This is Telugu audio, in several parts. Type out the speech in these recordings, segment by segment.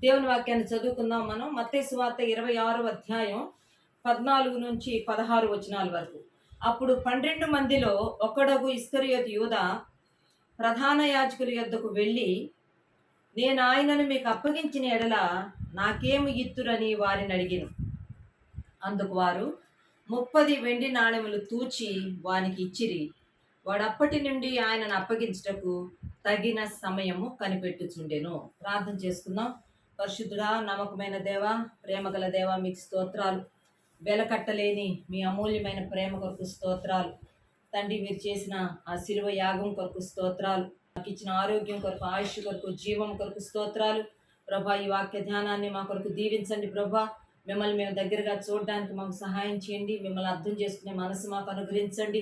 దేవుని వాక్యాన్ని చదువుకుందాం మనం. మత్తే సువార్త ఇరవై ఆరో అధ్యాయం పద్నాలుగు నుంచి పదహారు వచనాల వరకు. అప్పుడు పన్నెండు మందిలో ఒకడగు ఇస్కరియోతు యూద ప్రధాన యాజకుల యొద్దకు వెళ్ళి నేను ఆయనను మీకు అప్పగించిన ఎడల నాకేమి ఇత్తురని వారిని అడిగిను. అందుకు వారు ముప్పది వెండి నాణెములు తూచి వానికి ఇచ్చిరి. వాడప్పటి నుండి ఆయనను అప్పగించుటకు తగిన సమయము కనిపెట్టుచుండెను. ప్రార్థన చేసుకుందాం. పరిశుద్ధుడా నమ్మకమైన దేవ ప్రేమగల దేవ మీకు స్తోత్రాలు. వెలకట్టలేని మీ అమూల్యమైన ప్రేమ కొరకు స్తోత్రాలు. తండ్రి మీరు చేసిన ఆ శిలువ యాగం కొరకు స్తోత్రాలు. మాకు ఇచ్చిన ఆరోగ్యం కొరకు ఆయుష్ కొరకు జీవం కొరకు స్తోత్రాలు. ప్రభా ఈ వాక్య ధ్యానాన్ని మా కొరకు దీవించండి ప్రభా. మిమ్మల్ని మేము దగ్గరగా చూడడానికి మాకు సహాయం చేయండి. మిమ్మల్ని అర్థం చేసుకునే మనసు మాకు అనుగ్రహించండి.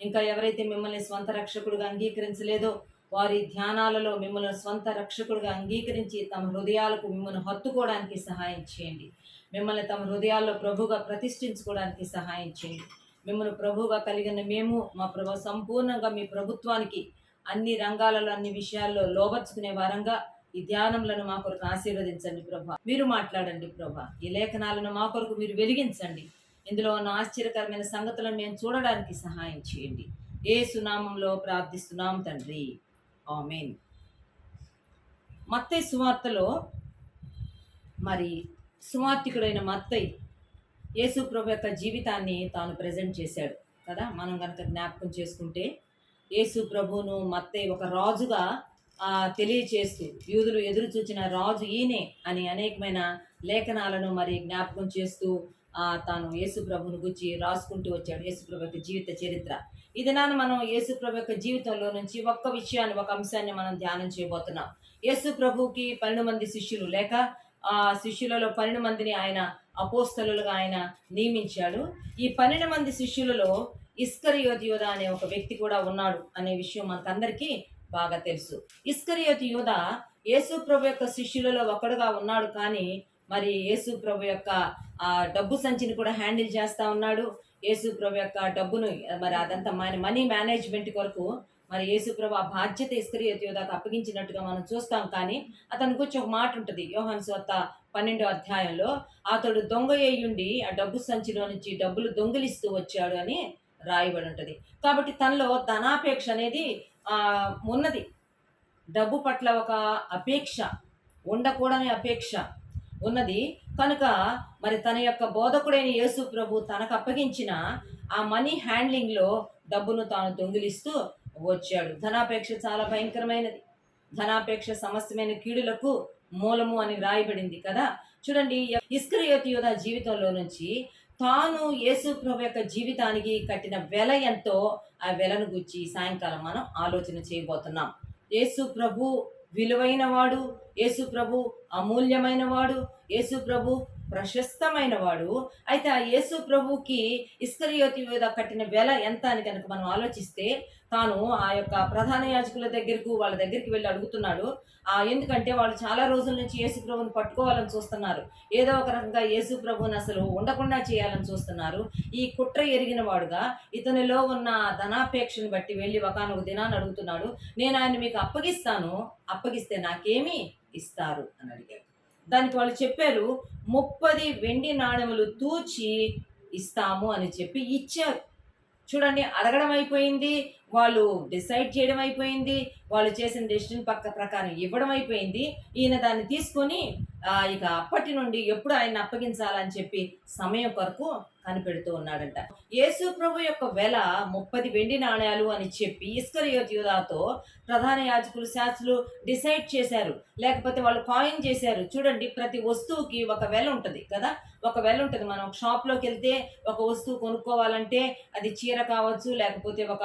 ఇంకా ఎవరైతే మిమ్మల్ని స్వంత రక్షకుడుగా అంగీకరించలేదో వారి ధ్యానాలలో మిమ్మల్ని స్వంత రక్షకుడుగా అంగీకరించి తమ హృదయాలకు మిమ్మల్ని హత్తుకోవడానికి సహాయం చేయండి. మిమ్మల్ని తమ హృదయాల్లో ప్రభుగా ప్రతిష్ఠించుకోవడానికి సహాయం చేయండి. మిమ్మల్ని ప్రభుగా కలిగిన మేము మా ప్రభు సంపూర్ణంగా మీ ప్రభుత్వానికి అన్ని రంగాలలో అన్ని విషయాల్లో లోబర్చుకునే వారంగా ఈ ధ్యానములను మా కొరకు ఆశీర్వదించండి ప్రభా. మీరు మాట్లాడండి ప్రభా. ఈ లేఖనాలను మా కొరకు మీరు వెలిగించండి. ఇందులో ఉన్న ఆశ్చర్యకరమైన సంగతులను మేము చూడడానికి సహాయం చేయండి. ఏ సునామంలో ప్రార్థిస్తున్నాం తండ్రి. ఆమెన్. మత్తయ్య సువార్తలో మరి సువార్తికుడైన మత్తయ్య యేసు ప్రభు యొక్క జీవితాన్ని తాను ప్రజెంట్ చేశాడు కదా? మనం కనుక జ్ఞాపకం చేసుకుంటే యేసు ప్రభువును మత్తయ్య ఒక రాజుగా తెలియచేస్తూ యూదులు ఎదురు చూచిన రాజు ఈయనే అని అనేకమైన లేఖనాలను మరి జ్ఞాపకం చేస్తూ తాను యేసుప్రభుని గురించి రాసుకుంటూ వచ్చాడు. యేసుప్రభు యొక్క జీవిత చరిత్ర. ఇది నాన్న మనం యేసుప్రభు యొక్క జీవితంలో నుంచి ఒక్క విషయాన్ని ఒక అంశాన్ని మనం ధ్యానం చేయబోతున్నాం. యేసు ప్రభుకి పన్నెండు మంది శిష్యులు లేక ఆ శిష్యులలో పన్నెండు మందిని ఆయన అపోస్తలులుగా ఆయన నియమించాడు. ఈ పన్నెండు మంది శిష్యులలో ఇస్కరియోతి యోధ అనే ఒక వ్యక్తి కూడా ఉన్నాడు అనే విషయం మనకందరికీ బాగా తెలుసు. ఇస్కరియోతి యోధ యేసు ప్రభు యొక్క శిష్యులలో ఒకడుగా ఉన్నాడు కానీ మరి యేసు ప్రభు యొక్క ఆ డబ్బు సంచిని కూడా హ్యాండిల్ చేస్తూ ఉన్నాడు. యేసు ప్రభు యొక్క డబ్బును మరి అదంతా మన మనీ మేనేజ్మెంట్ కొరకు మరి యేసు ప్రభు ఆ బాధ్యత ఇస్కరియోతి యోధాకు అప్పగించినట్టుగా మనం చూస్తాం. కానీ అతని గురించి ఒక మాట ఉంటుంది. యోహన్ స్వత్త పన్నెండో అధ్యాయంలో అతడు దొంగ అయ్యుండి ఆ డబ్బు సంచిలో నుంచి డబ్బులు దొంగిలిస్తూ వచ్చాడు అని రాయబడి ఉంటుంది. కాబట్టి తనలో ధనాపేక్ష అనేది ఉన్నది. డబ్బు పట్ల ఒక అపేక్ష ఉండకూడని అపేక్ష ఉన్నది. కనుక మరి తన యొక్క బోధకుడైన యేసు ప్రభు తనకు అప్పగించిన ఆ మనీ హ్యాండ్లింగ్లో డబ్బును తాను దొంగిలిస్తూ వచ్చాడు. ధనాపేక్ష చాలా భయంకరమైనది. ధనాపేక్ష సమస్తమైన కీడులకు మూలము అని రాయబడింది కదా. చూడండి ఇస్కరియోతి యోధ జీవితంలో నుంచి తాను యేసు ప్రభు యొక్క జీవితానికి కట్టిన వెల ఎంతో ఆ వెలను గుచ్చి సాయంకాలం మనం ఆలోచన చేయబోతున్నాం. యేసు ప్రభు విలువైన వాడు యేసు ప్రభు అమూల్యమైన వాడు యేసు ప్రభు ప్రశస్తమైన వాడు అయితే ఆ యేసు ప్రభుకి ఇస్కరియోతి మీద కట్టిన వెల ఎంత అని కనుక మనం ఆలోచిస్తే తాను ఆ యొక్క ప్రధాన యాజకుల దగ్గరకు వాళ్ళ దగ్గరికి వెళ్ళి అడుగుతున్నాడు. ఆ ఎందుకంటే వాళ్ళు చాలా రోజుల నుంచి యేసు ప్రభుని పట్టుకోవాలని చూస్తున్నారు. ఏదో ఒక రకంగా యేసు ప్రభుని అసలు ఉండకుండా చేయాలని చూస్తున్నారు. ఈ కుట్ర ఎరిగిన వాడుగా ఇతనిలో ఉన్న ధనాపేక్షను బట్టి వెళ్ళి ఒకనొక దినాన్ని అడుగుతున్నాడు. నేను ఆయన మీకు అప్పగిస్తాను. అప్పగిస్తే నాకేమి ఇస్తారు? అని అడిగారు దానికి వాళ్ళు చెప్పారు ముప్పది వెండి నాణెములు తూచి ఇస్తాము అని చెప్పి ఇచ్చారు. చూడండి అడగడం అయిపోయింది. వాళ్ళు డిసైడ్ చేయడం అయిపోయింది వాళ్ళు చేసిన డెసిషన్ పక్క ప్రకారం ఇవ్వడం అయిపోయింది. ఈయన దాన్ని తీసుకొని ఇక అప్పటి నుండి ఎప్పుడు ఆయన అప్పగించాలని చెప్పి సమయం కొరకు కనిపెడుతూ ఉన్నాడంట. యేసు ప్రభు యొక్క వెల ముప్పది వెండి నాణ్యాలు అని చెప్పి ఇస్కరియోత్ యూదాతో ప్రధాన యాజకులు శాస్త్రులు డిసైడ్ చేశారు. లేకపోతే వాళ్ళు కాయిన్ చేశారు. చూడండి ప్రతి వస్తువుకి ఒక వెల ఉంటుంది కదా? ఒక వెల ఉంటుంది. మనం షాప్లోకి వెళ్తే ఒక వస్తువు కొనుక్కోవాలంటే అది చీర కావచ్చు లేకపోతే ఒక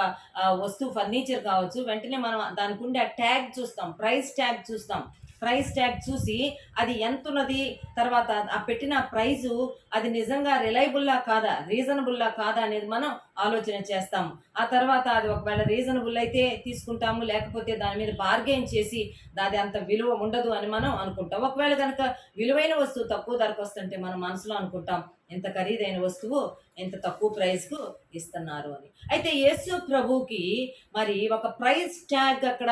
వస్తువు ఫర్నిచర్ కావచ్చు వెంటనే మనం దానికి ఉండే ఆ ట్యాగ్ చూస్తాం ప్రైస్ ట్యాగ్ చూస్తాం. ప్రైస్ ట్యాగ్ చూసి అది ఎంత ఉన్నది తర్వాత ఆ పెట్టిన ప్రైజు అది నిజంగా రిలయబుల్లా కాదా రీజనబుల్లా కాదా అనేది మనం ఆలోచన చేస్తాము ఆ తర్వాత అది ఒకవేళ రీజనబుల్ అయితే తీసుకుంటాము లేకపోతే దాని మీద బార్గెయిన్ చేసి దాది అంత విలువ ఉండదు అని మనం అనుకుంటాం. ఒకవేళ కనుక విలువైన వస్తువు తక్కువ ధరకు వస్తుంటే మనం మనసులో అనుకుంటాం ఎంత ఖరీదైన వస్తువు ఎంత తక్కువ ప్రైస్కు ఇస్తున్నారు అని. అయితే యేసు ప్రభువుకి మరి ఒక ప్రైస్ ట్యాగ్ అక్కడ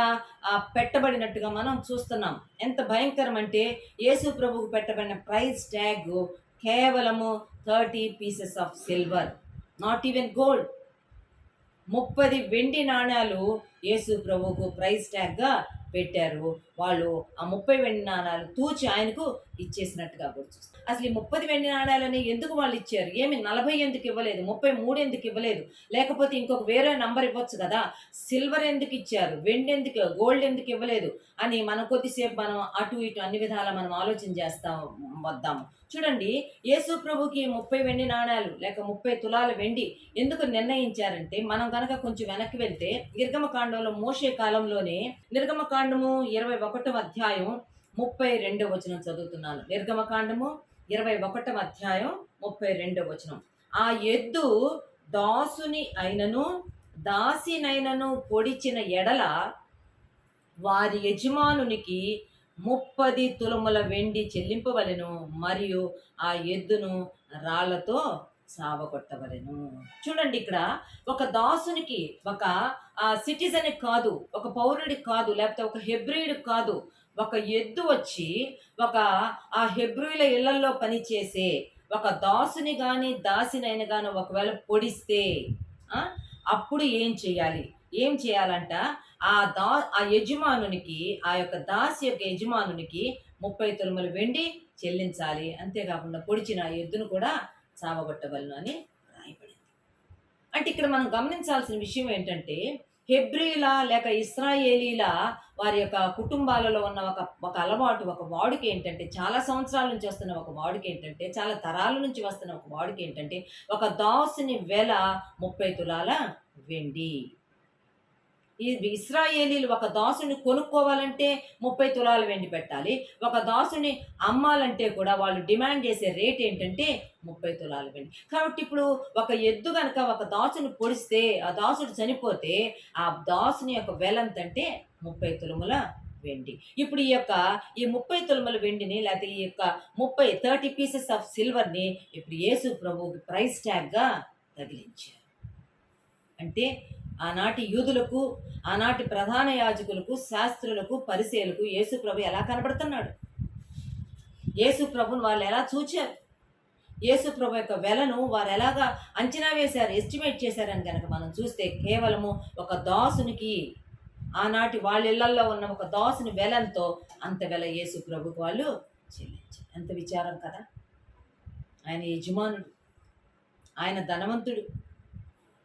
పెట్టబడినట్టుగా మనం చూస్తున్నాం. ఎంత భయంకరం అంటే యేసు ప్రభువుకు పెట్టబడిన ప్రైస్ ట్యాగ్ కేవలము thirty pieces of silver not even gold. ముప్పది వెండి నాణ్యాలు యేసు ప్రభువుకు ప్రైస్ ట్యాగ్గా పెట్టారు. వాళ్ళు ఆ ముప్పై వెండి నాణాలు తూచి ఆయనకు ఇచ్చేసినట్టుగా కూడా అసలు ఈ ముప్పది వెండి నాణాలని ఎందుకు వాళ్ళు ఇచ్చారు? ఏమి నలభై ఎందుకు ఇవ్వలేదు? ముప్పై మూడు ఎందుకు ఇవ్వలేదు? లేకపోతే ఇంకొక వేరే నంబర్ ఇవ్వచ్చు కదా? సిల్వర్ ఎందుకు ఇచ్చారు? వెండి ఎందుకు? గోల్డ్ ఎందుకు ఇవ్వలేదు? అని మనం కొద్దిసేపు మనం అటు ఇటు అన్ని విధాల మనం ఆలోచన చేస్తాం వద్దాము. చూడండి యేసు ప్రభుకి ముప్పై వెండి నాణాలు లేక ముప్పై తులాల వెండి ఎందుకు నిర్ణయించారంటే మనం కనుక కొంచెం వెనక్కి వెళ్తే నిర్గమకాండంలో మోసే కాలంలోనే నిర్గమకాండము ఇరవై ఒకటవ అధ్యాయం ముప్పై రెండవ వచనం చదువుతున్నాను. నిర్గమకాండము ఇరవై ఒకటవ అధ్యాయం ముప్పై రెండవ వచనం. ఆ ఎద్దు దాసుని అయినను దాసినైనను పొడిచిన ఎడల వారి యజమానునికి ముప్పది తులముల వెండి చెల్లింపవలెను మరియు ఆ ఎద్దును రాళ్ళతో సావగొట్టవలెను. చూడండి ఇక్కడ ఒక దాసునికి ఒక సిటిజన్ కాదు ఒక పౌరుడి కాదు లేకపోతే ఒక హెబ్రిడ్ కాదు ఒక ఎద్దు వచ్చి ఒక ఆ హెబ్రిల ఇళ్ళలో పనిచేసే ఒక దాసుని కానీ దాసినైన కానీ ఒకవేళ పొడిస్తే అప్పుడు ఏం చేయాలి? ఏం చేయాలంట? ఆ దా ఆ యజమానునికి ఆ యొక్క దాసి యొక్క యజమానునికి ముప్పై తొలమలు వెండి చెల్లించాలి. అంతేకాకుండా పొడిచిన ఆ ఎద్దును కూడా చావగొట్టవలను అని రాయబడింది. అంటే ఇక్కడ మనం గమనించాల్సిన విషయం ఏంటంటే హెబ్రిల లేక ఇస్రాయేలీల వారి యొక్క కుటుంబాలలో ఉన్న ఒక ఒక అలవాటు ఒక వాడుక ఏంటంటే చాలా సంవత్సరాల నుంచి వస్తున్న ఒక వాడుక ఏంటంటే చాలా తరాల నుంచి వస్తున్న ఒక వాడుక ఏంటంటే ఒక దాసుని వెల ముప్పై తులాల వెండి. ఈ ఇస్రాయేలీలు ఒక దాసుని కొనుక్కోవాలంటే ముప్పై తులాలు వెండి పెట్టాలి. ఒక దాసుని అమ్మాలంటే కూడా వాళ్ళు డిమాండ్ చేసే రేట్ ఏంటంటే ముప్పై తులాలు వెండి. కాబట్టి ఇప్పుడు ఒక ఎద్దు కనుక ఒక దాసుని పొడిస్తే ఆ దాసుడు చనిపోతే ఆ దాసుని యొక్క వెలంతంటే ముప్పై తులముల వెండి. ఇప్పుడు ఈ యొక్క ఈ ముప్పై తులముల వెండిని లేకపోతే ఈ యొక్క ముప్పై థర్టీ పీసెస్ ఆఫ్ సిల్వర్ని ఇప్పుడు యేసు ప్రభువుకి ప్రైస్ ట్యాగ్గా తగిలించారు. అంటే ఆనాటి యూదులకు ఆనాటి ప్రధాన యాజకులకు శాస్త్రులకు పరిశీలకు యేసు ప్రభు ఎలా కనబడుతున్నాడు? యేసు ప్రభుని వాళ్ళు ఎలా చూచారు? యేసు ప్రభు యొక్క వెలను వారు ఎలాగా అంచనా వేశారు ఎస్టిమేట్ చేశారని కనుక మనం చూస్తే కేవలము ఒక దాసునికి ఆనాటి వాళ్ళ ఇళ్ళలో ఉన్న ఒక దాసుని వెలంతో అంత వెల యేసు ప్రభుకు వాళ్ళు చెల్లించారు. ఎంత విచారం కదా! ఆయన యజమానుడు ఆయన ధనవంతుడు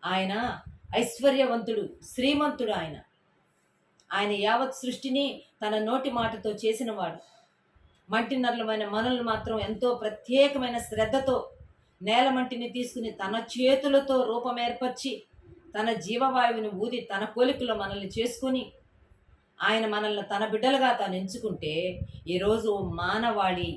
ఆయన ఐశ్వర్యవంతుడు శ్రీమంతుడు ఆయన. ఆయన యావత్ సృష్టిని తన నోటి మాటతో చేసినవాడు. మంటి నర్లమైన మనల్ని మాత్రం ఎంతో ప్రత్యేకమైన శ్రద్ధతో నేల మంటిని తీసుకుని తన చేతులతో రూపం ఏర్పరిచి తన జీవవాయువుని ఊది తన కోలికలో మనల్ని చేసుకొని ఆయన మనల్ని తన బిడ్డలుగా తాను ఎంచుకుంటే ఈరోజు మానవాళి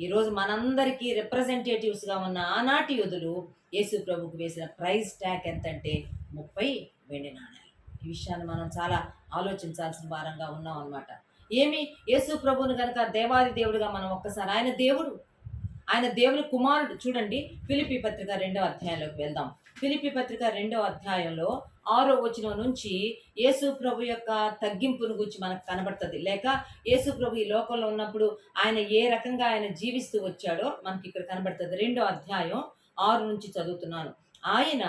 ఈరోజు మనందరికీ రిప్రజెంటేటివ్స్గా ఉన్న ఆనాటి యోధులు యేసు ప్రభుకు వేసిన ప్రైజ్ ట్యాగ్ ఎంత అంటే ముప్పై వెండి నాణాలు. ఈ విషయాన్ని మనం చాలా ఆలోచించాల్సిన వారంగా ఉన్నాం అన్నమాట. ఏమి? యేసు ప్రభుని కనుక దేవాది దేవుడిగా మనం ఒక్కసారి ఆయన దేవుడు ఆయన దేవుని కుమారుడు చూడండి. ఫిలిపి పత్రిక రెండవ అధ్యాయంలోకి వెళ్దాం. ఫిలిపి పత్రిక రెండవ అధ్యాయంలో ఆరో వచనం నుంచి యేసు ప్రభు యొక్క తగ్గింపును గురించి మనకు కనబడుతుంది. లేక యేసు ప్రభు ఈ లోకంలో ఉన్నప్పుడు ఆయన ఏ రకంగా ఆయన జీవిస్తూ వచ్చాడో మనకి ఇక్కడ కనబడుతుంది. రెండో అధ్యాయం ఆరు నుంచి చదువుతున్నాను. ఆయన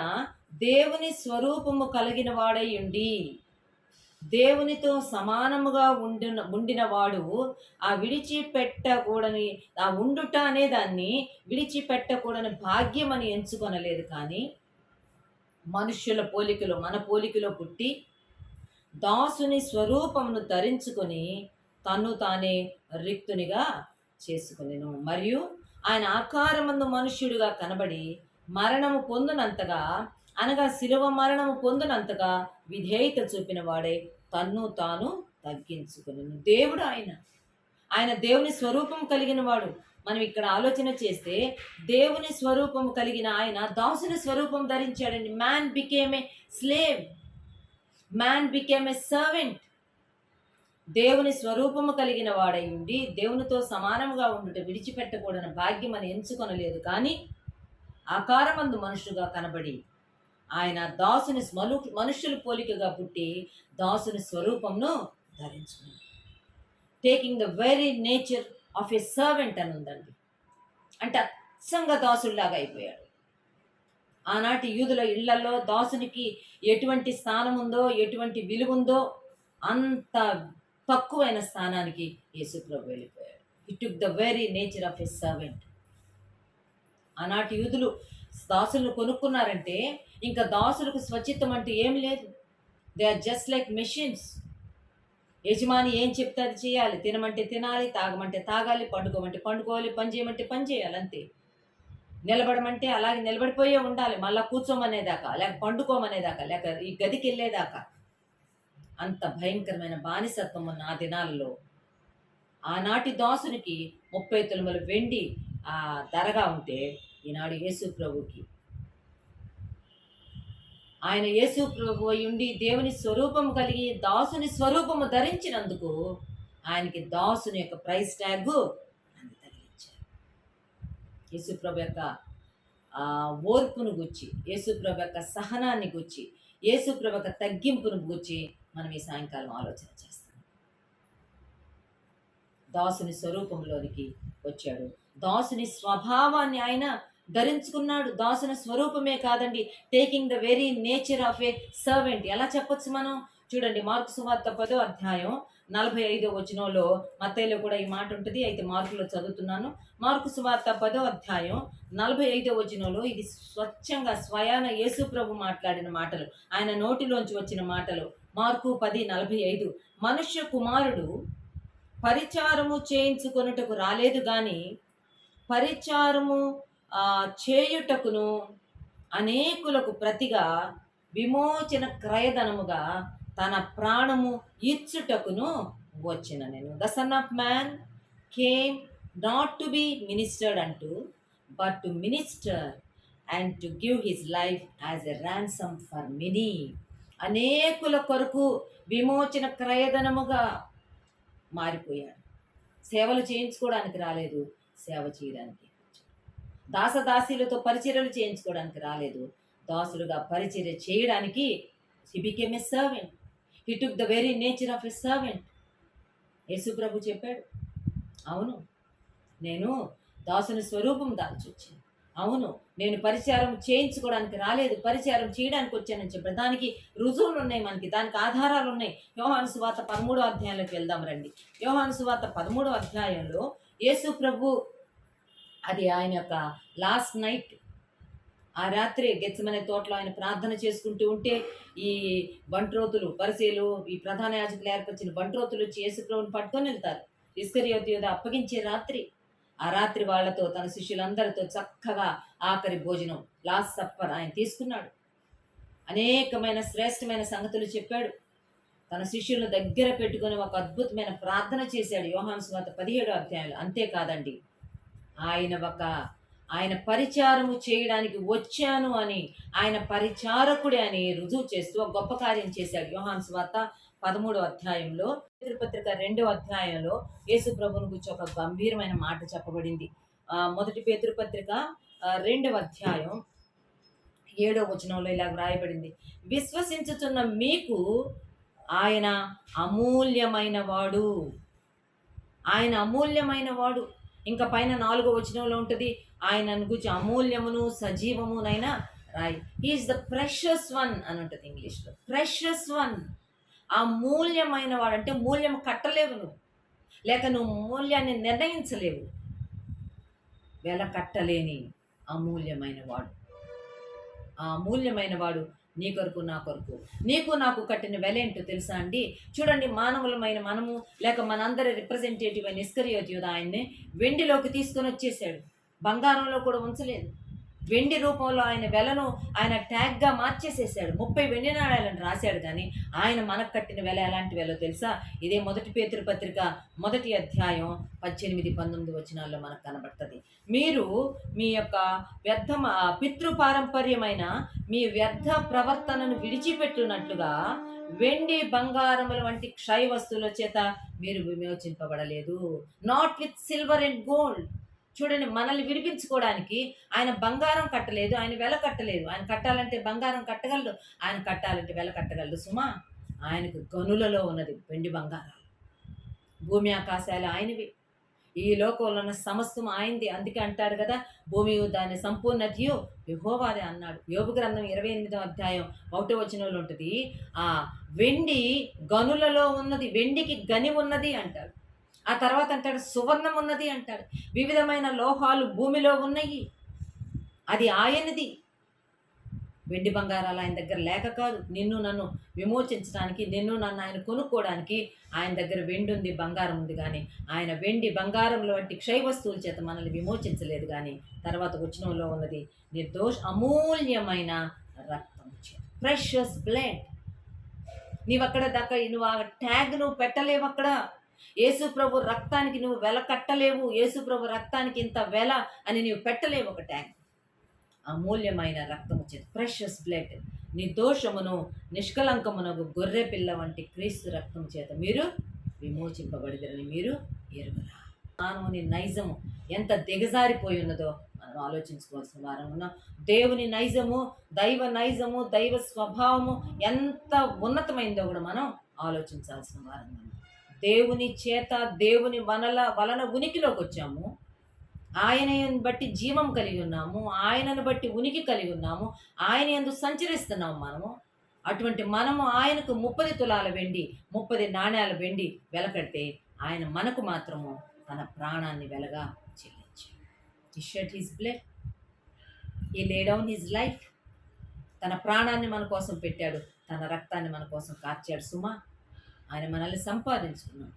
దేవుని స్వరూపము కలిగిన వాడై ఉండి దేవునితో సమానముగా ఉండిన ఉండినవాడు ఆ విడిచిపెట్టకూడని ఆ ఉండుట అనే దాన్ని విడిచిపెట్టకూడని భాగ్యం అని ఎంచుకొనలేదు కానీ మనుష్యుల పోలికలో మన పోలికలో పుట్టి దాసుని స్వరూపమును ధరించుకొని తను తానే రిక్తునిగా చేసుకునేను. మరియు ఆయన ఆకారమందు మనుష్యుడిగా కనబడి మరణము పొందినంతగా అనగా శిలువ మరణము పొందినంతగా విధేయత చూపిన వాడే తన్ను తాను తగ్గించుకుని దేవుడు ఆయన. ఆయన దేవుని స్వరూపం కలిగిన వాడు. మనం ఇక్కడ ఆలోచన చేస్తే దేవుని స్వరూపం కలిగిన ఆయన దాసుని స్వరూపం ధరించాడండి. Man became a slave man became a servant దేవుని స్వరూపము కలిగిన వాడై ఉండి దేవునితో సమానముగా ఉండుట విడిచిపెట్టకూడని భాగ్యం అని ఎంచుకొనలేదు. కానీ ఆకారమందు మనుషుగా కనబడి ఆయన దాసుని మను మనుషులు పోలికగా పుట్టి దాసుని స్వరూపంను ధరించుకున్నాడు. Taking the very nature of a servant అని ఉందండి. అంటే అచ్చంగా దాసుల్లాగా అయిపోయాడు. ఆనాటి యూదుల ఇళ్ళలో దాసునికి ఎటువంటి స్థానం ఉందో ఎటువంటి విలువ ఉందో అంత తక్కువైన స్థానానికి యేసుప్రభు వెళ్ళిపోయాడు. It took the very nature of a servant ఆనాటి యూదులు దాసులను కొనుక్కున్నారంటే ఇంకా దాసులకు స్వచ్ఛితం అంటూ ఏం లేదు. They are just like machines యజమాని ఏం చెప్తే అది చేయాలి. తినమంటే తినాలి తాగమంటే తాగాలి పండుకోమంటే పండుకోవాలి పని చేయమంటే పని చేయాలి అంతే. నిలబడమంటే అలాగే నిలబడిపోయే ఉండాలి. మళ్ళీ కూర్చోమనేదాకా లేక పండుకోమనేదాకా లేక ఈ గదికి వెళ్ళేదాకా. అంత భయంకరమైన బానిసత్వం ఉన్న ఆ దినాలలో ఆనాటి దాసునికి ముప్పై తొలుమల వెండి ఆ ధరగా ఉంటే ఈనాడు యేసు ప్రభుకి ఆయన యేసు ప్రభు ఉండి దేవుని స్వరూపము కలిగి దాసుని స్వరూపము ధరించినందుకు ఆయనకి దాసుని యొక్క ప్రైస్ ట్యాగ్ ఆయన తగిలించారు. యొక్క ఓర్పును గుచ్చి యేసుప్రభు యొక్క సహనాన్ని గుచ్చి యేసుప్రభు యొక్క తగ్గింపును గుచ్చి మనం ఈ సాయంకాలం ఆలోచన చేస్తాం. దాసుని స్వరూపంలోనికి వచ్చాడు. దాసుని స్వభావాన్ని ఆయన ధరించుకున్నాడు. దాసుని స్వరూపమే కాదండి. Taking the very nature of a servant ఎలా చెప్పొచ్చు మనం? చూడండి మార్కు సువార్త పదో అధ్యాయం నలభై ఐదో వచనంలో మత్తయ్యలో కూడా ఈ మాట ఉంటుంది. అయితే మార్కులో చదువుతున్నాను. మార్కు సువార్త పదో అధ్యాయం నలభై ఐదో వచనంలో ఇది స్వచ్ఛంగా స్వయాన యేసు ప్రభు మాట్లాడిన మాటలు. ఆయన నోటిలోంచి వచ్చిన మాటలు. మార్కు పది నలభై ఐదు మనుష్య కుమారుడు పరిచారము చేయించుకొనుటకు రాలేదు కానీ పరిచారము చేయుటకును అనేకులకు ప్రతిగా విమోచన క్రయధనముగా తన ప్రాణము ఇచ్చుటకును వచ్చిన నేను. The son of man came not to be ministered అంటూ but to minister and to give his life as a ransom for many అనేకుల కొరకు విమోచన క్రయధనముగా మారిపోయాడు. సేవలు చేయించుకోవడానికి రాలేదు సేవ చేయడానికి. దాసదాసీలతో పరిచర్యలు చేయించుకోవడానికి రాలేదు. దాసులుగా పరిచర్య చేయడానికి he became a servant he took the very nature of a servant యేసుప్రభు చెప్పాడు అవును నేను దాసుని స్వరూపం దాల్చొచ్చాను అవును నేను పరిచారం చేయించుకోవడానికి రాలేదు పరిచారం చేయడానికి వచ్చానని చెప్పాడు. దానికి రుజువులు ఉన్నాయి మనకి దానికి ఆధారాలు ఉన్నాయి. యోహాను సువార్త పదమూడో అధ్యాయంలోకి వెళ్దాం రండి. యోహాను సువార్త పదమూడో అధ్యాయంలో యేసు ప్రభు అది ఆయన యొక్క లాస్ట్ నైట్ ఆ రాత్రి గెచ్చమనే తోటలో ఆయన ప్రార్థన చేసుకుంటూ ఉంటే ఈ బంట్రోతులు పరిశీలు ఈ ప్రధాన యాజకులు ఏర్పరిచిన బంట్రోతులు వచ్చి యేసుప్రభుని పట్టుకొని వెళ్తారు. ఇస్కరియోతి అప్పగించే రాత్రి. ఆ రాత్రి వాళ్ళతో తన శిష్యులందరితో చక్కగా ఆఖరి భోజనం లాస్ట్ సప్పర్ ఆయన తీసుకున్నాడు. అనేకమైన శ్రేష్టమైన సంగతులు చెప్పాడు. తన శిష్యులను దగ్గర పెట్టుకొని ఒక అద్భుతమైన ప్రార్థన చేశాడు. యోహాను స్వాత పదిహేడు అధ్యాయంలో. అంతేకాదండి ఆయన ఒక ఆయన పరిచారము చేయడానికి వచ్చాను అని ఆయన పరిచారకుడే అని రుజువు చేస్తూ ఒక గొప్ప కార్యం చేశాడు. యోహాన్ స్వార్త పదమూడో అధ్యాయంలో పత్రిక రెండో అధ్యాయంలో యేసు ప్రభుని గురించి ఒక గంభీరమైన మాట చెప్పబడింది. మొదటి పేతృపత్రిక రెండవ అధ్యాయం ఏడో వచనంలో ఇలా వ్రాయబడింది. విశ్వసించుతున్న మీకు ఆయన అమూల్యమైన వాడు. ఆయన అమూల్యమైన వాడు. ఇంకా పైన నాలుగో వచనంలో ఉంటుంది ఆయనను గురించి అమూల్యమును సజీవమునైనా రాయి. ఈజ్ ద ప్రెషస్ వన్ అని ఉంటుంది ఇంగ్లీష్లో. ప్రెషస్ వన్ ఆ మూల్యమైన వాడు అంటే మూల్యం కట్టలేవు నువ్వు. లేక నువ్వు మూల్యాన్ని నిర్ణయించలేవు. వెల కట్టలేని అమూల్యమైన వాడు. ఆ అమూల్యమైన వాడు నీ కొరకు నా కొరకు. నీకు నాకు కట్టిన వెల ఏంటో తెలుసా అండి? చూడండి మానవులమైన మనము లేక మనందరి రిప్రజెంటేటివ్ అయిన ఇస్కరియోతి ఆయన్ని వెండిలోకి తీసుకొని వచ్చేసాడు. బంగారంలో కూడా ఉంచలేదు. వెండి రూపంలో ఆయన వెలను ఆయన ట్యాగ్గా మార్చేసేసాడు ముప్పై వెండి నాణాలను రాశాడు కానీ ఆయన మనకు కట్టిన వెల ఎలాంటి వెలో తెలుసా? ఇదే మొదటి పేతురు పత్రిక మొదటి అధ్యాయం పద్దెనిమిది పంతొమ్మిది వచనాల్లో మనకు కనబడుతుంది. మీరు మీ యొక్క వ్యర్థ పితృపారంపర్యమైన మీ వ్యర్థ ప్రవర్తనను విడిచిపెట్టినట్లుగా వెండి బంగారముల వంటి క్షయ వస్తువుల చేత మీరు విమోచింపబడలేదు. Not with silver and gold చూడండి మనల్ని విడిపించుకోవడానికి ఆయన బంగారం కట్టలేదు ఆయన వెల కట్టలేదు. ఆయన కట్టాలంటే బంగారం కట్టగలడు ఆయన కట్టాలంటే వెల కట్టగలడు. సుమా ఆయనకు గనులలో ఉన్నది వెండి బంగారాలు. భూమి ఆకాశాలు ఆయనవి. ఈ లోకంలో ఉన్న సమస్తం ఆయనది. అందుకే అంటాడు కదా భూమి దాని సంపూర్ణతయు యహోవాదే అన్నాడు. యోగు గ్రంథం ఇరవై ఎనిమిదో అధ్యాయం ఒకటో వచనంలో ఉంటుంది ఆ వెండి గనులలో ఉన్నది వెండికి గని ఉన్నది అంటాడు. ఆ తర్వాత అంటాడు సువర్ణం ఉన్నది అంటాడు. వివిధమైన లోహాలు భూమిలో ఉన్నాయి. అది ఆయనది. వెండి బంగారాలు ఆయన దగ్గర లేక కాదు. నిన్ను నన్ను విమోచించడానికి నిన్ను నన్ను ఆయన కొనుక్కోవడానికి ఆయన దగ్గర వెండి ఉంది బంగారం ఉంది కానీ ఆయన వెండి బంగారంలో వంటి క్షయ వస్తువుల చేత మనల్ని విమోచించలేదు కానీ తర్వాత వచ్చినంలో ఉన్నది నిర్దోష అమూల్యమైన రక్తం ప్రెషస్ బ్లడ్ నీవు అక్కడ దాకా నువ్వు ఆ ట్యాగ్ నువ్వు పెట్టలేవు అక్కడ. యేసుప్రభు రక్తానికి నువ్వు వెల కట్టలేవు యేసుప్రభు రక్తానికి ఇంత వెల అని నువ్వు పెట్టలేవు ఒక ట్యాంక్ అమూల్యమైన రక్తము వచ్చేది ప్రెషస్ బ్లడ్ నిర్దోషమును నిష్కలంకమునకు గొర్రె పిల్ల వంటి క్రీస్తు రక్తం చేత మీరు విమోచింపబడిదరని మీరు ఎరుగురా. మానవుని నైజము ఎంత దిగజారిపోయి ఉన్నదో మనం ఆలోచించుకోవాల్సిన వారం ఉన్నాం. దేవుని నైజము దైవ నైజము దైవ స్వభావము ఎంత ఉన్నతమైందో కూడా మనం ఆలోచించాల్సిన వారం ఉన్నాం. దేవుని చేత దేవుని వనల వలన ఉనికిలోకి వచ్చాము. ఆయనను బట్టి జీవం కలిగి ఉన్నాము. ఆయనను బట్టి ఉనికి కలిగి ఉన్నాము. ఆయన ఎందు సంచరిస్తున్నాము మనము. అటువంటి మనము ఆయనకు ముప్పది తులాల వెండి ముప్పది నాణ్యాల వెండి వెలకడితే ఆయన మనకు మాత్రము తన ప్రాణాన్ని వెలగా చెల్లించాడు. He shed his blood he laid down his life తన ప్రాణాన్ని మన కోసం పెట్టాడు. తన రక్తాన్ని మన కోసం కార్చాడు సుమా. ఆయన మనల్ని సంపాదించుకున్నాడు.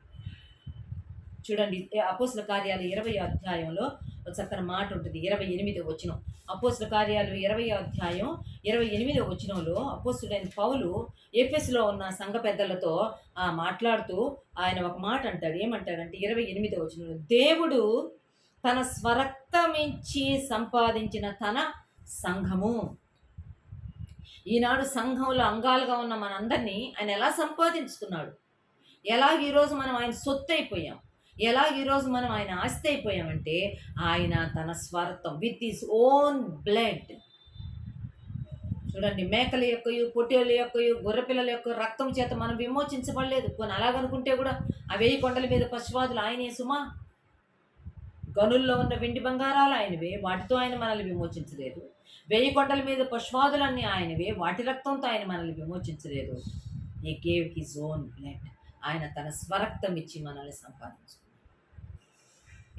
చూడండి అపోసుల కార్యాలు ఇరవై అధ్యాయంలో ఒక చక్కని మాట ఉంటుంది. ఇరవై ఎనిమిది వచ్చిన అపోసుల కార్యాలు ఇరవై అధ్యాయం ఇరవై ఎనిమిదో వచ్చినంలో అపోసుడైన పౌలు ఎఫ్ఎస్లో ఉన్న సంఘ పెద్దలతో ఆ మాట్లాడుతూ ఆయన ఒక మాట అంటాడు. ఏమంటాడంటే ఇరవై ఎనిమిదో వచనంలో దేవుడు తన స్వరక్తమించి సంపాదించిన తన సంఘము. ఈనాడు సంఘంలో అంగాలుగా ఉన్న మనందరినీ ఆయన ఎలా సంపాదించుకున్నాడు ఎలా ఈరోజు మనం ఆయన సొత్తు అయిపోయాం ఎలా ఈరోజు మనం ఆయన ఆస్తి అయిపోయామంటే ఆయన తన స్వార్థం విత్ హిస్ ఓన్ బ్లడ్ చూడండి మేకల యొక్కయు పొట్టేళ్ళ యొక్కయు గొర్రెపిల్లల యొక్క రక్తం చేత మనం విమోచించబడలేదు. కొన్ని అలాగనుకుంటే కూడా ఆ వెయ్యి కొండల మీద పశువాదులు ఆయనే సుమా? గనుల్లో ఉన్న వెండి బంగారాలు ఆయనవే వాటితో ఆయన మనల్ని విమోచించలేదు. వెయ్యి కొండల మీద పశువాదులన్నీ ఆయనవే వాటి రక్తంతో ఆయన మనల్ని విమోచించలేదు. ఈ గేవ్ హిజ్ ఓన్ బ్లడ్ ఆయన తన స్వరక్తం ఇచ్చి మనల్ని సంపాదించు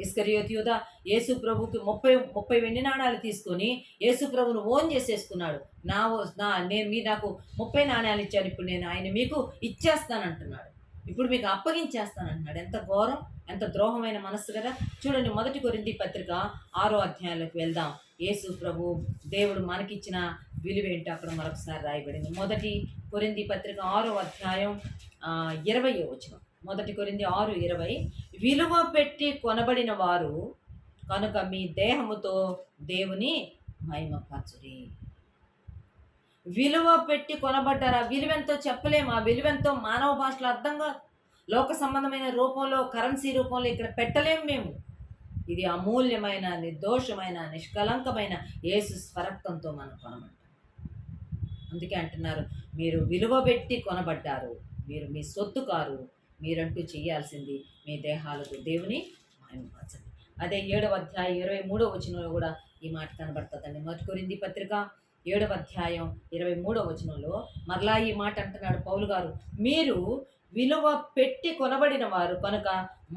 ఇస్కరియోత్ యూద యేసు ప్రభుకి ముప్పై ముప్పై వెండి నాణాలు తీసుకొని యేసు ప్రభును ఓన్ చేసేసుకున్నాడు. నా నా నేను మీ నాకు ముప్పై నాణ్యాలు ఇచ్చాను ఇప్పుడు నేను ఆయన మీకు ఇచ్చేస్తానంటున్నాడు. ఇప్పుడు మీకు అప్పగించేస్తాను అన్నాడు ఎంత ఘోరం ఎంత ద్రోహమైన మనస్సు కదా. చూడండి మొదటి కొరింది పత్రిక ఆరో అధ్యాయంలోకి వెళ్దాం. యేసు ప్రభు దేవుడు మనకిచ్చిన విలువేంటో అక్కడ మరొకసారి రాయబడింది. మొదటి కొరింది పత్రిక ఆరో అధ్యాయం ఇరవై వచనం. మొదటి కొరింది ఆరు ఇరవై. విలువ పెట్టి కొనబడిన వారు కనుక మీ దేహముతో దేవుని మహిమపరచుడి. విలువ పెట్టి కొనబడ్డారు? ఆ విలువెంతో చెప్పలేము? ఆ విలువెంతో మానవ భాషలో అర్థం కాదు. లోక సంబంధమైన రూపంలో కరెన్సీ రూపంలో ఇక్కడ పెట్టలేము మేము. ఇది అమూల్యమైన నిర్దోషమైన నిష్కలంకమైన యేసు స్వరక్తంతో మనం కొనమంటాం అందుకే అంటున్నారు మీరు విలువ పెట్టి కొనబడ్డారు. మీరు మీ సొత్తు కారు. మీరంటూ చేయాల్సింది మీ దేహాలకు దేవుని మహిమపరచండి. అదే ఏడవ అధ్యాయ ఇరవై మూడవ వచనంలో కూడా ఈ మాట కనబడుతుందండి. మొదటి కొరింది పత్రిక ఏడవ అధ్యాయం ఇరవై మూడవ వచనంలో మరలా ఈ మాట అంటున్నాడు పౌలు గారు. మీరు విలువ పెట్టి కొనబడిన వారు కనుక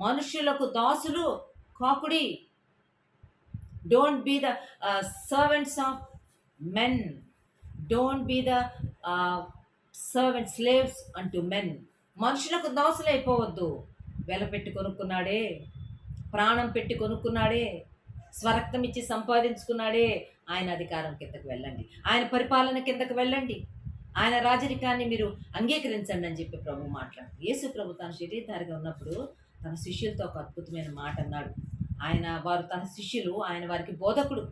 మనుషులకు దాసులు కాకుడి. Don't be the servants of men don't be the servant slaves అంటూ మెన్ మనుషులకు దోసలైపోవద్దు వెల పెట్టి కొనుక్కున్నాడే ప్రాణం పెట్టి కొనుక్కున్నాడే స్వరక్తం ఇచ్చి సంపాదించుకున్నాడే ఆయన అధికారం కిందకు వెళ్ళండి. ఆయన పరిపాలన కిందకు వెళ్ళండి. ఆయన రాజరికాన్ని మీరు అంగీకరించండి అని చెప్పి ప్రభు మాట్లాడు యేసు ప్రభు తన శరీరధారిగా ఉన్నప్పుడు తన శిష్యులతో ఒక అద్భుతమైన మాట అన్నాడు. ఆయన వారు తన శిష్యులు ఆయన వారికి బోధకుడు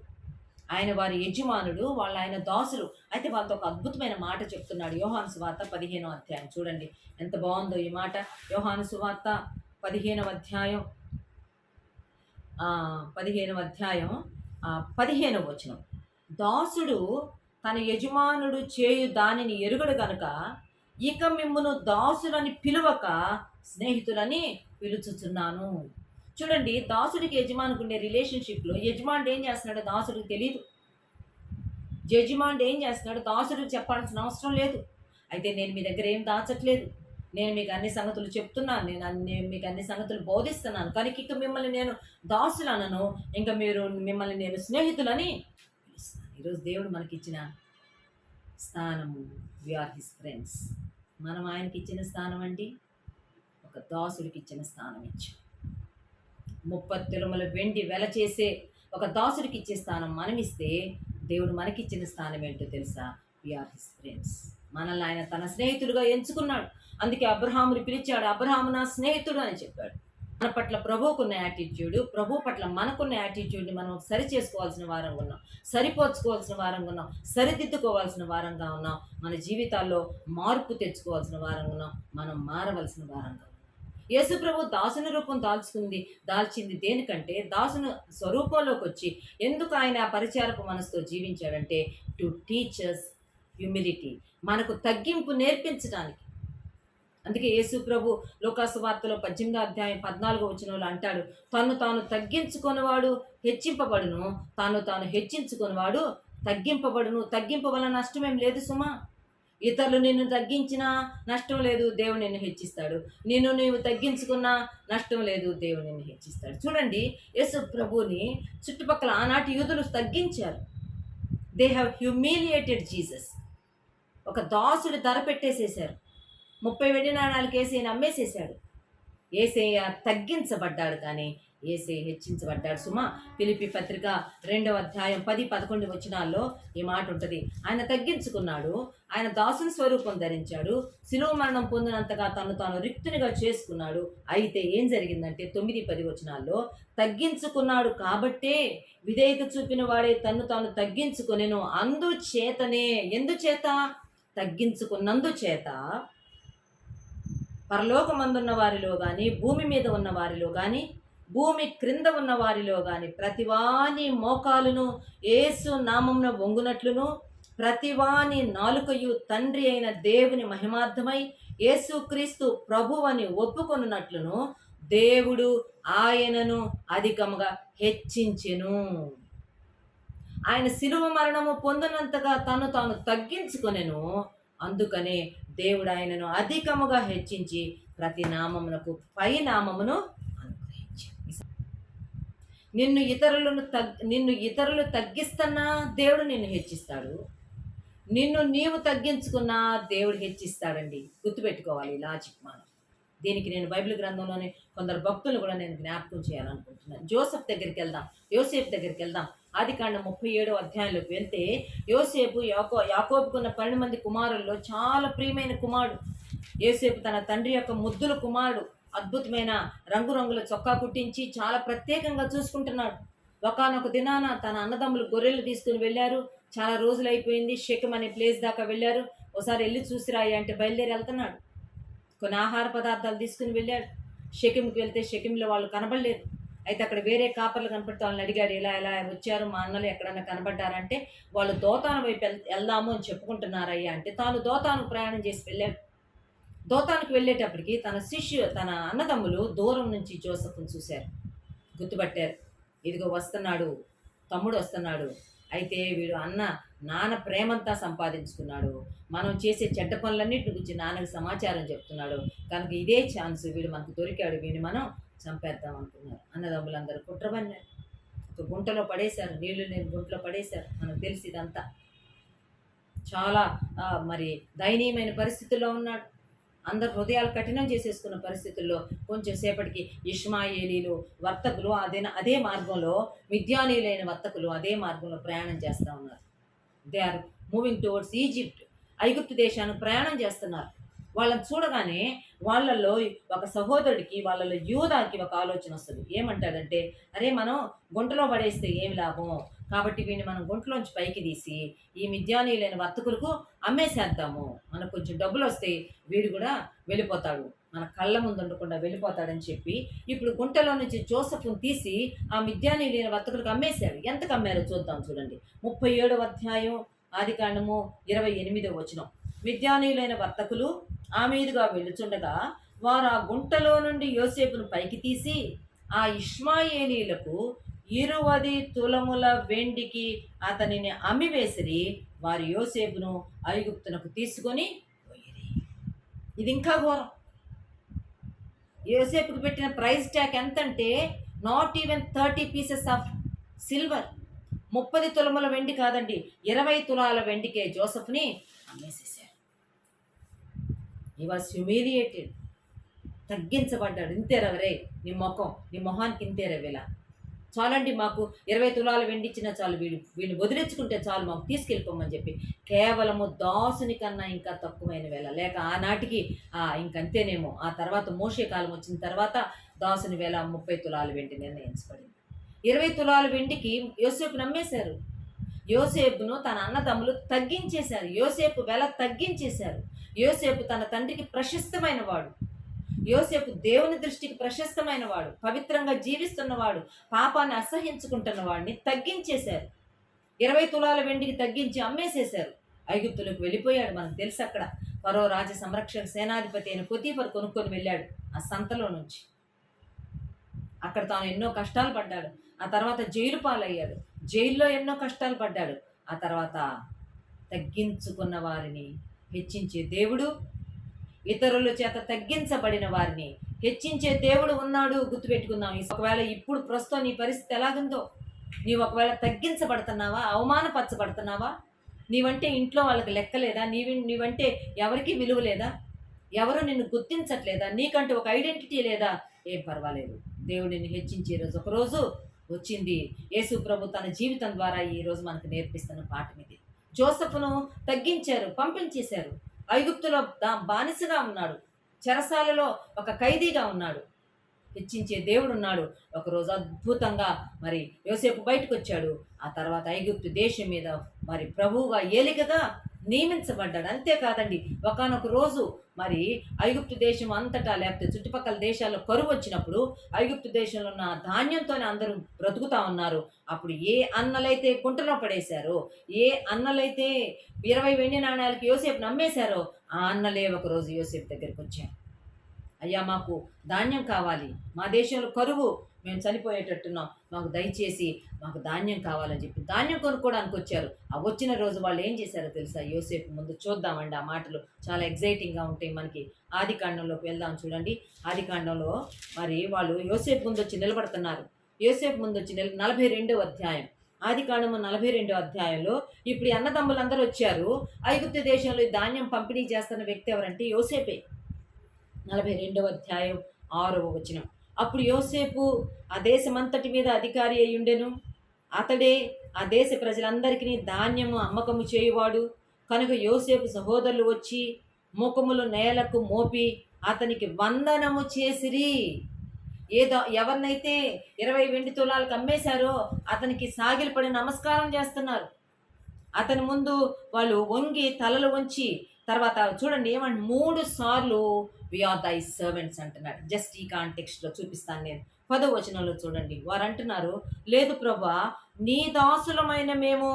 ఆయన వారి యజమానుడు వాళ్ళ ఆయన దాసులు. అయితే వాళ్ళతో ఒక అద్భుతమైన మాట చెప్తున్నాడు యోహాను సువార్త పదిహేనో అధ్యాయం. చూడండి ఎంత బాగుందో ఈ మాట. యోహాను సువార్త పదిహేనవ అధ్యాయం. పదిహేనవ అధ్యాయం పదిహేనవ వచనం. దాసుడు తన యజమానుడు చేయు దానిని ఎరుగడు గనుక ఇక మిమ్మును దాసులని పిలువక స్నేహితులని పిలుచుచున్నాను. చూడండి దాసుడికి యజమానికి ఉండే రిలేషన్షిప్లో యజమానుడు ఏం చేస్తున్నాడో దాసుడికి తెలియదు యజమానుడు ఏం చేస్తున్నాడో దాసుడికి చెప్పాల్సిన అవసరం లేదు. అయితే నేను మీ దగ్గర ఏం దాచట్లేదు. నేను మీకు అన్ని సంగతులు చెప్తున్నాను. నేను అన్ని మీకు అన్ని సంగతులు బోధిస్తున్నాను. కానీ ఇక మిమ్మల్ని నేను దాసులనను ఇంకా మీరు మిమ్మల్ని నేను స్నేహితులని ఈరోజు దేవుడు మనకిచ్చిన స్థానము ఆర్ హిస్ ఫ్రెండ్స్ మనం ఆయనకి ఇచ్చిన స్థానం అండి? ఒక దాసుడికి ఇచ్చిన స్థానం ఇచ్చాం. ముప్పత్తిరుమల వెండి వెల చేసే ఒక దాసుడికి ఇచ్చే స్థానం మనమిస్తే దేవుడు మనకిచ్చిన స్థానం ఏంటో తెలుసా? ఆర్ హిస్ ఫ్రెండ్స్ మనల్ని ఆయన తన స్నేహితుడుగా ఎంచుకున్నాడు. అందుకే అబ్రహాముని పిలిచాడు అబ్రహాము నా స్నేహితుడు అని చెప్పాడు. మన పట్ల ప్రభువుకున్న యాటిట్యూడ్ ప్రభు పట్ల మనకున్న యాటిట్యూడ్ని మనం సరి చేసుకోవాల్సిన వారంగా ఉన్నాం. సరిపోర్చుకోవాల్సిన వారంగా ఉన్నాం. సరిదిద్దుకోవాల్సిన వారంగా ఉన్నాం. మన జీవితాల్లో మార్పు తెచ్చుకోవాల్సిన వారంగా ఉన్నాం. మనం మారవలసిన వారంగా ఉన్నాం. యేసు ప్రభు దాసుని రూపం దాల్చుకుంది. దాల్చింది దేనికంటే దాసుని స్వరూపంలోకి వచ్చి ఎందుకు ఆయన ఆ పరిచారపు మనసుతో జీవించాడంటే టు టీచర్స్ హ్యూమిలిటీ మనకు తగ్గింపు నేర్పించడానికి అందుకే యేసు ప్రభు లోకాసు వార్తలో పద్దెనిమిదో అధ్యాయం పద్నాలుగో వచ్చిన వాళ్ళు అంటాడు తను తాను తగ్గించుకునేవాడు హెచ్చింపబడును. తాను తాను హెచ్చించుకునేవాడు తగ్గింపబడును. తగ్గింపు వల్ల నష్టమేం లేదు సుమా. ఇతరులు నిన్ను తగ్గించినా నష్టం లేదు దేవుడు నిన్ను హెచ్చిస్తాడు. నిన్ను నీవు తగ్గించుకున్నా నష్టం లేదు దేవుడు నిన్ను హెచ్చిస్తాడు. చూడండి యేసు ప్రభుని చుట్టుపక్కల ఆనాటి యూదులు తగ్గించారు. దే హ్యావ్ హ్యూమిలియేటెడ్ జీసస్ ఒక దాసుడు ధర పెట్టేసేశారు. ముప్పై వెండి నాణాలకి ఏసై అమ్మేసేశాడు. ఏసయ్య తగ్గించబడ్డాడు కానీ ఏసే హెచ్చించబడ్డాడు. సుమా పిలిపి పత్రిక రెండవ అధ్యాయం పది పదకొండు వచనాల్లో ఈ మాట ఉంటుంది. ఆయన తగ్గించుకున్నాడు ఆయన దాసుని స్వరూపం ధరించాడు శిలువ మరణం పొందినంతగా తను తాను రిక్తునిగా చేసుకున్నాడు. అయితే ఏం జరిగిందంటే తొమ్మిది పది వచనాల్లో తగ్గించుకున్నాడు కాబట్టే విధేయత చూపిన వాడే తను తాను తగ్గించుకొనెను. అందుచేతనే ఎందుచేత? తగ్గించుకున్నందుచేత పరలోకమందున్న వారిలో కానీ భూమి మీద ఉన్న వారిలో కానీ భూమి క్రింద ఉన్న వారిలో కానీ ప్రతివాని మోకాలును ఏసు నామమున వంగునట్లును ప్రతివాని నాలుకయు తండ్రి అయిన దేవుని మహిమార్థమై యేసుక్రీస్తు ప్రభువని ఒప్పుకొనున్నట్లును దేవుడు ఆయనను అధికముగా హెచ్చించెను. ఆయన శిలువ మరణము పొందినంతగా తను తాను తగ్గించుకొనెను. అందుకనే దేవుడు ఆయనను అధికముగా హెచ్చించి ప్రతి నామమునకు పై నామమును నిన్ను ఇతరులను తగ్ నిన్ను ఇతరులు తగ్గిస్తున్నా దేవుడు నిన్ను హెచ్చిస్తాడు. నిన్ను నీవు తగ్గించుకున్నా దేవుడు హెచ్చిస్తాడండి. గుర్తుపెట్టుకోవాలి లాజిక్ మనం. దీనికి నేను బైబిల్ గ్రంథంలోనే కొందరు భక్తులు కూడా నేను జ్ఞాపకం చేయాలనుకుంటున్నాను. జోసఫ్ దగ్గరికి వెళ్దాం యోసేఫ్ దగ్గరికి వెళ్దాం. ఆది కాండ ముప్పై ఏడో అధ్యాయంలోకి వెళ్తే యోసేపు యాకో యాకోబుకున్న పన్నెండు మంది కుమారుల్లో చాలా ప్రియమైన కుమారుడు. యోసేపు తన తండ్రి యొక్క ముద్దుల కుమారుడు. అద్భుతమైన రంగురంగుల చొక్కా కుట్టించి చాలా ప్రత్యేకంగా చూసుకుంటున్నాడు. ఒకనొక దినాన తన అన్నదమ్ములు గొర్రెలు తీసుకుని వెళ్ళారు. చాలా రోజులు అయిపోయింది షెకం అనే ప్లేస్ దాకా వెళ్ళారు. ఒకసారి వెళ్ళి చూసిరాయి అంటే బయలుదేరి వెళ్తున్నాడు. కొన్ని ఆహార పదార్థాలు తీసుకుని వెళ్ళాడు. షెకింకి వెళ్తే షెకింలో వాళ్ళు కనబడలేదు. అయితే అక్కడ వేరే కాపర్లు కనపడితే వాళ్ళని అడిగాడు ఇలా ఎలా వచ్చారు? మా అన్నలు ఎక్కడన్నా కనబడ్డారంటే వాళ్ళు దోతాను వైపు వెళ్దాము అని చెప్పుకుంటున్నారయ్యా అంటే తాను దోతాను ప్రయాణం చేసి వెళ్ళాడు దోతానికి వెళ్ళేటప్పటికి తన శిష్యు తన అన్నదమ్ములు దూరం నుంచి జోసఫ్ను చూశారు. గుర్తుపట్టారు. ఇదిగో వస్తున్నాడు తమ్ముడు వస్తున్నాడు. అయితే వీడు అన్న నాన్న ప్రేమంతా సంపాదించుకున్నాడు. మనం చేసే చెడ్డ పనులన్నిటి గురించి నాన్నకి సమాచారం చెప్తున్నాడు. కనుక ఇదే ఛాన్స్ వీడు మనకు దొరికాడు. వీడిని మనం చంపేద్దాం అనుకున్నారు. అన్నదమ్ములందరూ కుట్రబన్నారు ఒక గుంటలో పడేశారు నీళ్ళు లేని గుంటలో పడేశారు. మనకు తెలిసి ఇదంతా. చాలా మరి దయనీయమైన పరిస్థితుల్లో ఉన్నాడు. అందరు హృదయాలు కఠినం చేసేసుకున్న పరిస్థితుల్లో కొంచెం సేపటికి ఇష్మాయేలీలు వర్తకులు అదే అదే మార్గంలో మిథ్యానీయులైన వర్తకులు అదే మార్గంలో ప్రయాణం చేస్తూ ఉన్నారు. They are moving towards Egypt ఐగుప్తు దేశానికి ప్రయాణం చేస్తున్నారు. వాళ్ళని చూడగానే వాళ్ళల్లో ఒక సహోదరుడికి వాళ్ళలో యూదాకి ఒక ఆలోచన వస్తుంది. ఏమంటాడంటే అరే మనం గుంటలో పడేస్తే ఏమి లాభం? కాబట్టి వీడిని మనం గుంటలోంచి పైకి తీసి ఈ మిద్యానీయులైన వర్తకులకు అమ్మేసేద్దాము. మనకు కొంచెం డబ్బులు వస్తే వీడు కూడా వెళ్ళిపోతాడు. మన కళ్ళ ముందు ఉండకుండా వెళ్ళిపోతాడని చెప్పి ఇప్పుడు గుంటలో నుంచి జోసఫ్ను తీసి ఆ మిద్యానీయులైన వర్తకులకు అమ్మేశాడు ఎంతకు అమ్మారో చూద్దాం చూడండి. ముప్పై ఏడవ అధ్యాయం ఆది కాండము ఇరవై ఎనిమిదో వచనం. మిద్యానీయులైన వర్తకులు ఆ మీదుగా వెళ్ళుచుండగా వారు ఆ గుంటలో నుండి యోసేపును పైకి తీసి ఆ ఇష్మాయేలీలకు ఇరువది తులముల వెండికి అతనిని అమ్మివేసిరి వారి యోసేపును ఐగుప్తునకు తీసుకొని పోయిరి. ఇది ఇంకా ఘోరం. యోసేపుకు పెట్టిన ప్రైస్ ట్యాగ్ ఎంతంటే not even thirty pieces of silver ముప్పది తులముల వెండి కాదండి ఇరవై తులాల వెండికే జోసఫ్ని అమ్మేసేసి ఈ వాజ్ హ్యూమిలియేటెడ్ తగ్గించబడ్డాడు. ఇంతేరవరే. నీ ముఖం నీ మొహానికి ఇంతేరవేలా. చాలండి మాకు ఇరవై తులాలు వెండిచ్చిన చాలు. వీడు వీడిని వదిలించుకుంటే చాలు. మాకు తీసుకెళ్ళిపోమని చెప్పి కేవలము దాసుని కన్నా ఇంకా తక్కువైన వేళ. లేక ఆనాటికి ఇంకంతేనేమో. ఆ తర్వాత మోషే కాలం వచ్చిన తర్వాత దాసుని వేళ ముప్పై తులాలు వెండి నిర్ణయించబడింది. ఇరవై తులాలు వెండికి యోసేపు నమ్మేశారు. యోసేపును తన అన్నదమ్ములు తగ్గించేశారు. యోసేపు వెల తగ్గించేశారు. యోసేపు తన తండ్రికి ప్రశస్తమైన వాడు యోసేపు దేవుని దృష్టికి ప్రశస్తమైన వాడు పవిత్రంగా జీవిస్తున్నవాడు. పాపాన్ని అసహించుకుంటున్న వాడిని తగ్గించేశారు. ఇరవై తులాల వెండికి తగ్గించి అమ్మేసేశారు. ఐగుప్తులకు వెళ్ళిపోయాడు. మనకు తెలుసు అక్కడ. పరో రాజ సంరక్షణ సేనాధిపతి అయిన పొతీఫర్ కొనుక్కొని వెళ్ళాడు ఆ సంతలో నుంచి. అక్కడ తాను ఎన్నో కష్టాలు పడ్డాడు. ఆ తర్వాత జైలు పాలయ్యాడు. జైల్లో ఎన్నో కష్టాలు పడ్డాడు. ఆ తర్వాత తగ్గించుకున్న వారిని హెచ్చించే దేవుడు ఇతరుల చేత తగ్గించబడిన వారిని హెచ్చించే దేవుడు ఉన్నాడు గుర్తుపెట్టుకుందాం. ఒకవేళ ఇప్పుడు ప్రస్తుతం నీ పరిస్థితి ఎలాగుందో నీవు ఒకవేళ తగ్గించబడుతున్నావా అవమానపరచబడుతున్నావా నీవంటే ఇంట్లో వాళ్ళకి లెక్కలేదా నీవి నీవంటే ఎవరికి విలువ లేదా ఎవరు నిన్ను గుర్తించట్లేదా నీకంటూ ఒక ఐడెంటిటీ లేదా ఏం పర్వాలేదు. దేవుడిని హెచ్చించే రోజు ఒకరోజు వచ్చింది. యేసు ప్రభు తన జీవితం ద్వారా ఈ రోజు మనకు నేర్పిస్తున్న పాఠం ఇది. జోసఫ్ను తగ్గించారు పంపించేశారు. ఐగుప్తులో దా బానిసగా ఉన్నాడు. చెరసాలలో ఒక ఖైదీగా ఉన్నాడు. హెచ్చించే దేవుడు ఉన్నాడు. ఒకరోజు అద్భుతంగా మరి యోసేపు బయటకు వచ్చాడు ఆ తర్వాత ఐగుప్తు దేశం మీద మరి ప్రభువుగా ఏలికగా నియమించబడ్డాడు. అంతేకాదండి ఒకనొక రోజు మరి ఐగుప్తు దేశం అంతటా లేకపోతే చుట్టుపక్కల దేశాల్లో కరువు వచ్చినప్పుడు ఐగుప్తు దేశంలో ఉన్న ధాన్యంతోనే అందరూ బ్రతుకుతా ఉన్నారు. అప్పుడు ఏ అన్నలైతే కుంటలో పడేశారో ఏ అన్నలైతే ఇరవై వెండి నాణ్యాలకి యోసేపు నమ్మేశారో ఆ అన్నలే ఒకరోజు యోసేపు దగ్గరికి వచ్చారు. అయ్యా మాకు ధాన్యం కావాలి మా దేశంలో కరువు మేము చనిపోయేటట్టున్నాం. మాకు దయచేసి మాకు ధాన్యం కావాలని చెప్పి ధాన్యం కొనుక్కోవడానికి వచ్చారు. ఆ వచ్చిన రోజు వాళ్ళు ఏం చేశారో తెలుసా? యోసేపు ముందు చూద్దామండి ఆ మాటలు. చాలా ఎగ్జైటింగ్గా ఉంటాయి మనకి. ఆది కాండంలోకి వెళ్దాం చూడండి. ఆది కాండంలో మరి వాళ్ళు యోసేపు ముందు వచ్చి నిలబడుతున్నారు. యోసేపు ముందు వచ్చి నిల నలభై రెండో అధ్యాయం. ఆది కాండము నలభై రెండో అధ్యాయంలో ఇప్పుడు అన్నదమ్ములందరూ వచ్చారు. ఐగుప్తు దేశంలో ఈ ధాన్యం పంపిణీ చేస్తున్న వ్యక్తి ఎవరంటే యోసేపే. నలభై రెండవ అధ్యాయం ఆరవ వచనం. అప్పుడు యోసేపు ఆ దేశమంతటి మీద అధికారి అయి ఉండెను అతడే ఆ దేశ ప్రజలందరికీ ధాన్యము అమ్మకము చేయువాడు. కనుక యోసేపు సహోదరులు వచ్చి ముఖములు నేలకు మోపి అతనికి వందనము చేసిరి. ఏదో ఎవరినైతే ఇరవై వెండి తులాలకు అమ్మేశారో అతనికి సాగిలపడి నమస్కారం చేస్తున్నారు. అతని ముందు వాళ్ళు వంగి తలలు వంచి తర్వాత చూడండి ఏమంటే మూడు సార్లు వి ఆర్ దై సర్వెంట్స్ అంటున్నాడు జస్ట్ ఈ కాంటెక్స్ట్లో చూపిస్తాను నేను. పదో వచనంలో చూడండి. వారు అంటున్నారు లేదు ప్రభా నీ దాసులమైన మేము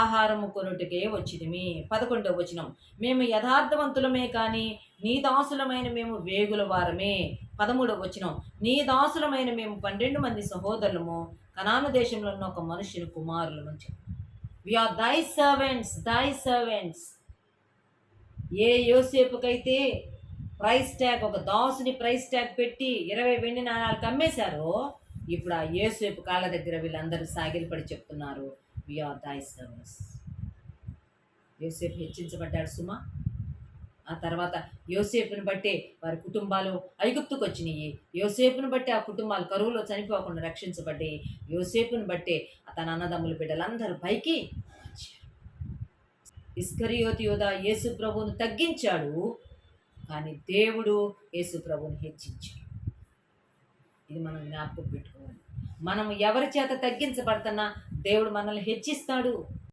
ఆహారము కొనుటకే వచ్చిదిమి పదకొండవ వచనం. మేము యథార్థవంతులమే కానీ నీ దాసులమైన మేము వేగుల వారమే. పదమూడవ వచనం. నీ దాసులమైన మేము పన్నెండు మంది సహోదరులము కనాను దేశంలో ఉన్న ఒక మనుషుని కుమారులము నుంచి we are thy servants thy servants ఏ యోసేపుకైతే ప్రైస్ ట్యాగ్ ఒక దాసుని ప్రైస్ ట్యాగ్ పెట్టి ఇరవై వెండి నాణాలకు అమ్మేశారో ఇప్పుడు ఆ యోసేపు కాళ్ళ దగ్గర వీళ్ళందరూ సాగిలపడి చెప్తున్నారు. వి ఆర్ సర్వస్ యోసేపు హెచ్చించబడ్డాడు సుమా. ఆ తర్వాత యోసేపుని బట్టే వారి కుటుంబాలు ఐగుప్తుకు వచ్చినాయి. యోసేపుని బట్టి ఆ కుటుంబాలు కరువులో చనిపోకుండా రక్షించబడ్డాయి. యోసేపుని బట్టే తన అన్నదమ్ముల బిడ్డలందరూ పైకి ఇస్కరియోతి యోధ యేసు ప్రభువును తగ్గించాడు. కానీ దేవుడు యేసు ప్రభువుని హెచ్చించాడు. ఇది మనం జ్ఞాపకం పెట్టుకోవాలి. మనం ఎవరి చేత తగ్గించబడుతున్నా దేవుడు మనల్ని హెచ్చిస్తాడు.